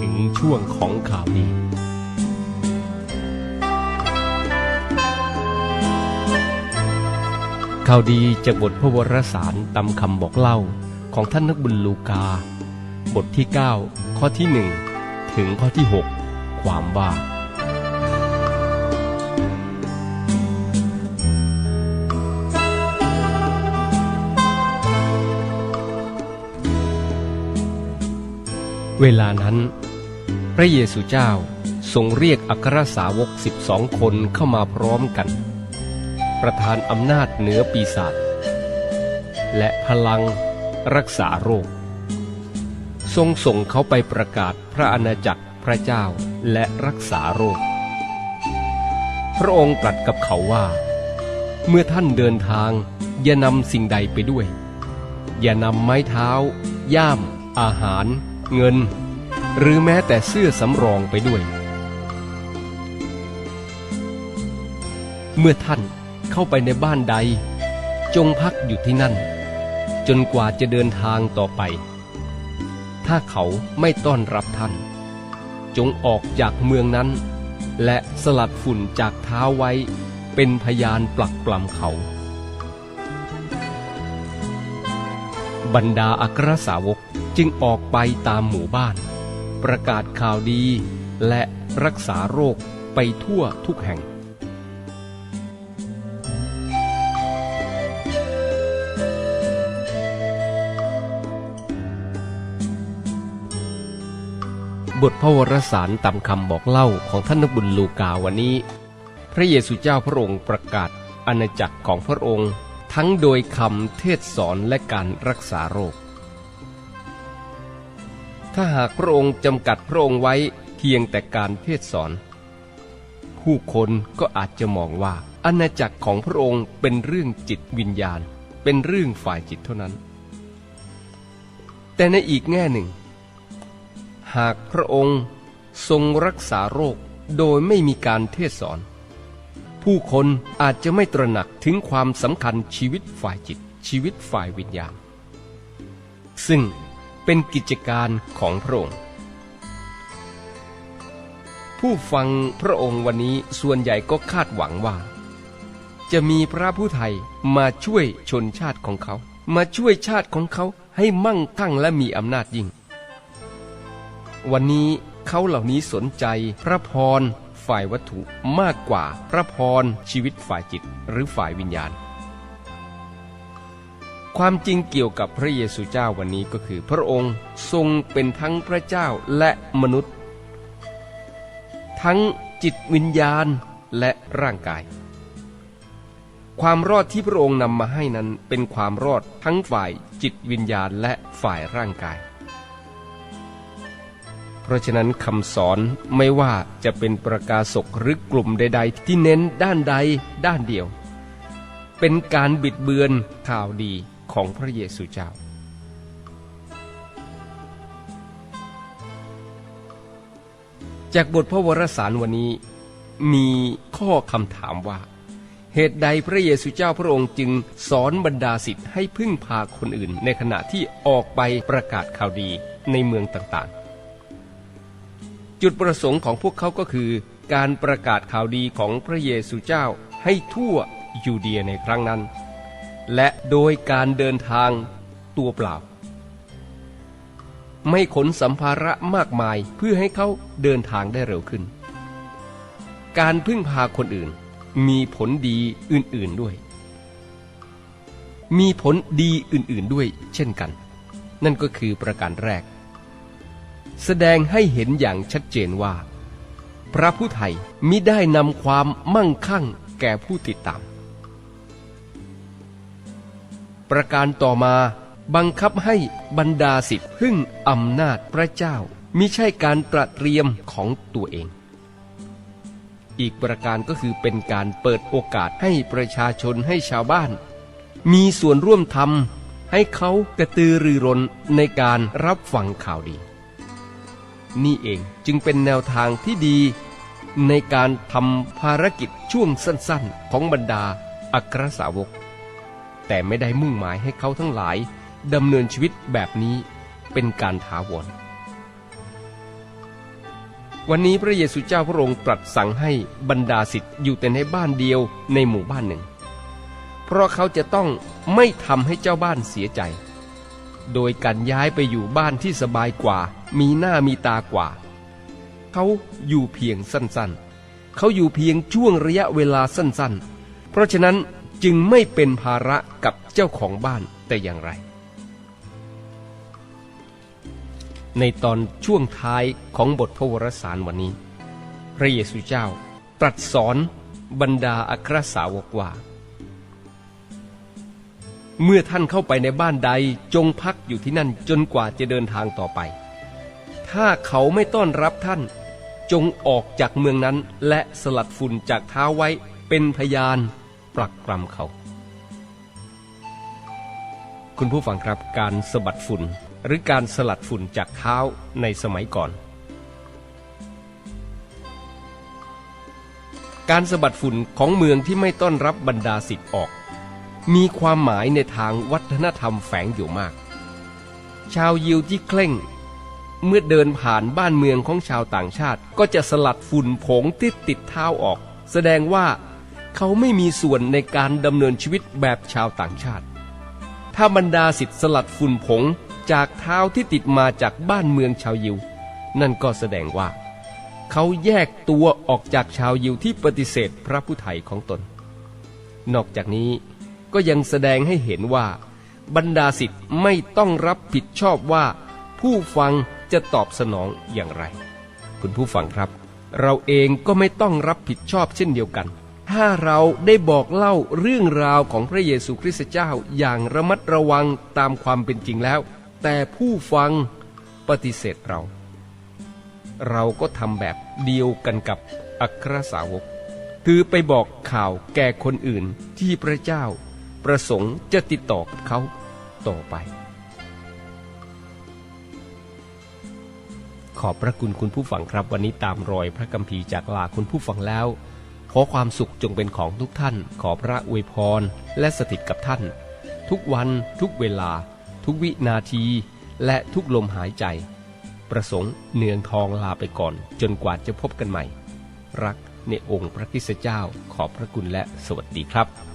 ถึงช่วงของข่าวดีข่าวดีจากบทพระวรสารตามคำบอกเล่าของท่านนักบุญลูกา บทที่ 9 ข้อที่ 1 ถึงข้อที่ 6 ความว่า เวลานั้น ระเยซูเจ้าทรงเรียกอัครสาวกสิบสองคนเข้ามาพร้อมกัน ประทานอำนาจเหนือปีศาจและพลังรักษาโรค ทรงส่งเขาไปประกาศพระอาณาจักรพระเจ้าและรักษาโรค พระองค์ตรัสกับเขาว่า เมื่อท่านเดินทางอย่านำสิ่งใดไปด้วย อย่านำไม้เท้า ย่าม อาหาร เงิน หรือแม้แต่เสื้อสำรองไปด้วย เมื่อท่านเข้าไปในบ้านใด จงพักอยู่ที่นั่น จนกว่าจะเดินทางต่อไป ถ้าเขาไม่ต้อนรับท่าน จงออกจากเมืองนั้น และสลัดฝุ่นจากเท้าไว้ เป็นพยานปลักปลำเขา บรรดาอัครสาวกจึงออกไปตามหมู่บ้าน ประกาศข่าวดี และรักษาโรคไปทั่วทุกแห่ง บทพระวรสารตามคำบอกเล่าของท่านนบุญลูกาวันนี้ พระเยซูเจ้าพระองค์ประกาศอาณาจักรของพระองค์ ทั้งโดยคำเทศสอนและการรักษาโรค ถ้าหากพระองค์จำกัดพระองค์ไว้เพียงแต่การเทศสอน ผู้คนก็อาจจะมองว่าอาณาจักรของพระองค์เป็นเรื่องจิตวิญญาณ เป็นเรื่องฝ่ายจิตเท่านั้น แต่ในอีกแง่หนึ่ง หากพระองค์ทรงรักษาโรคโดยไม่มีการเทศสอน ผู้คนอาจจะไม่ตระหนักถึงความสำคัญชีวิตฝ่ายจิตชีวิตฝ่ายวิญญาณ ซึ่ง เป็นกิจการของพระองค์ ผู้ฟังพระองค์วันนี้ส่วนใหญ่ก็คาดหวังว่า จะมีพระผู้ไทยมาช่วยชนชาติของเขา มาช่วยชาติของเขาให้มั่งคั่งและมีอำนาจยิ่ง วันนี้เขาเหล่านี้สนใจพระพรฝ่ายวัตถุมากกว่าพระพรชีวิตฝ่ายจิตหรือฝ่ายวิญญาณ ความจริงเกี่ยวกับพระเยซูเจ้าวันนี้ก็คือ พระองค์ทรงเป็นทั้งพระเจ้าและมนุษย์ ทั้งจิตวิญญาณและร่างกาย ความรอดที่พระองค์นำมาให้นั้นเป็นความรอดทั้งฝ่ายจิตวิญญาณและฝ่ายร่างกาย เพราะฉะนั้นคำสอนไม่ว่าจะเป็นประกาศกหรือกลุ่มใด ๆ ที่เน้นด้านใดด้านเดียวเป็นการบิดเบือนข่าวดี ของพระเยซูเจ้า จากบทพระวรสารวันนี้มีข้อคำถามว่า เหตุใดพระเยซูเจ้าพระองค์จึงสอนบรรดาสิทธิ์ให้พึ่งพาคนอื่น ในขณะที่ออกไปประกาศข่าวดีในเมืองต่างๆ จุดประสงค์ของพวกเขาก็คือ การประกาศข่าวดีของพระเยซูเจ้าให้ทั่วยูเดียในครั้งนั้น และโดยการเดินทางตัวเปล่า ไม่ขนสัมภาระมากมายเพื่อให้เขาเดินทางได้เร็วขึ้น การพึ่งพาคนอื่นมีผลดีอื่น ๆด้วย มีผลดีอื่น ๆด้วยเช่นกัน นั่นก็คือประการแรก แสดงให้เห็นอย่างชัดเจนว่า พระผู้ไทยมิได้นำความมั่งคั่งแก่ผู้ติดตาม ประการต่อมาบังคับให้บรรดาสิทธิ์พึ่งอำนาจพระเจ้ามิใช่การตระเตรียมของตัวเอง อีกประการก็คือเป็นการเปิดโอกาสให้ประชาชนให้ชาวบ้าน มีส่วนร่วมทำให้เขากระตือรือร้นในการรับฟังข่าวดี นี่เองจึงเป็นแนวทางที่ดี ในการทำภารกิจช่วงสั้นๆ ของบรรดาอัครสาวก แต่ไม่ได้มุ่งหมายให้เขาทั้งหลายดำเนินชีวิตแบบนี้เป็นการถาวร วันนี้พระเยซูเจ้าพระองค์ตรัสสั่งให้บรรดาสิทธิ์อยู่แต่ในบ้านเดียวในหมู่บ้านหนึ่ง เพราะเขาจะต้องไม่ทำให้เจ้าบ้านเสียใจ โดยการย้ายไปอยู่บ้านที่สบายกว่า มีหน้ามีตากว่า เขาอยู่เพียงสั้นๆ เขาอยู่เพียงช่วงระยะเวลาสั้นๆ เพราะฉะนั้น จึงไม่เป็นภาระกับเจ้าของบ้านแต่อย่างไร ในตอนช่วงท้ายของบทพระวรสารวันนี้ พระเยซูเจ้าตรัสสอนบรรดาอัครสาวกว่า เมื่อท่านเข้าไปในบ้านใดจงพักอยู่ที่นั่นจนกว่าจะเดินทางต่อไป ถ้าเขาไม่ต้อนรับท่าน จงออกจากเมืองนั้นและสลัดฝุ่นจากเท้าไว้เป็นพยาน ปรักปรำเขา คุณผู้ฟังครับการสะบัดฝุ่นหรือการสลัดฝุ่นจากเท้าในสมัยก่อน การสะบัดฝุ่นของเมืองที่ไม่ต้อนรับบรรดาสิทธิ์ออก มีความหมายในทางวัฒนธรรมแฝงอยู่มาก ชาวยิวที่เคร่ง เมื่อเดินผ่านบ้านเมืองของชาวต่างชาติ ก็จะสลัดฝุ่นผงที่ติดเท้าออก แสดงว่า เขาไม่มีส่วนในการดำเนินชีวิตแบบชาวต่างชาติ ถ้าบรรดาสิทธิสลัดฝุ่นผงจากเท้าที่ติดมาจากบ้านเมืองชาวยิว นั่นก็แสดงว่า เขาแยกตัวออกจากชาวยิวที่ปฏิเสธพระผู้ไถ่ของตน นอกจากนี้ก็ยังแสดงให้เห็นว่า บรรดาสิทธิ์ไม่ต้องรับผิดชอบว่า ผู้ฟังจะตอบสนองอย่างไร คุณผู้ฟังครับ เราเองก็ไม่ต้องรับผิดชอบเช่นเดียวกัน ถ้าเราได้บอกเล่าเรื่องราวของพระเยซูคริสต์เจ้าอย่างระมัดระวังตามความเป็นจริงแล้ว แต่ผู้ฟังปฏิเสธเรา เราก็ทำแบบเดียวกันกับอัครสาวก คือไปบอกข่าวแก่คนอื่นที่พระเจ้า ประสงค์จะติดต่อกับเขาต่อไป ขอบพระคุณคุณผู้ฟังครับวันนี้ตามรอยพระกัมภีร์จากลาคุณผู้ฟังแล้ว ขอความสุขจงเป็นของทุกท่าน ขอพระอวยพร และสถิตกับท่าน ทุกวันทุกเวลา ทุกวินาที และทุกลมหายใจ ประสงค์เนืองทองลาไปก่อน จนกว่าจะพบกันใหม่ รักในองค์พระคิสเจ้าขอบพระคุณและสวัสดีครับ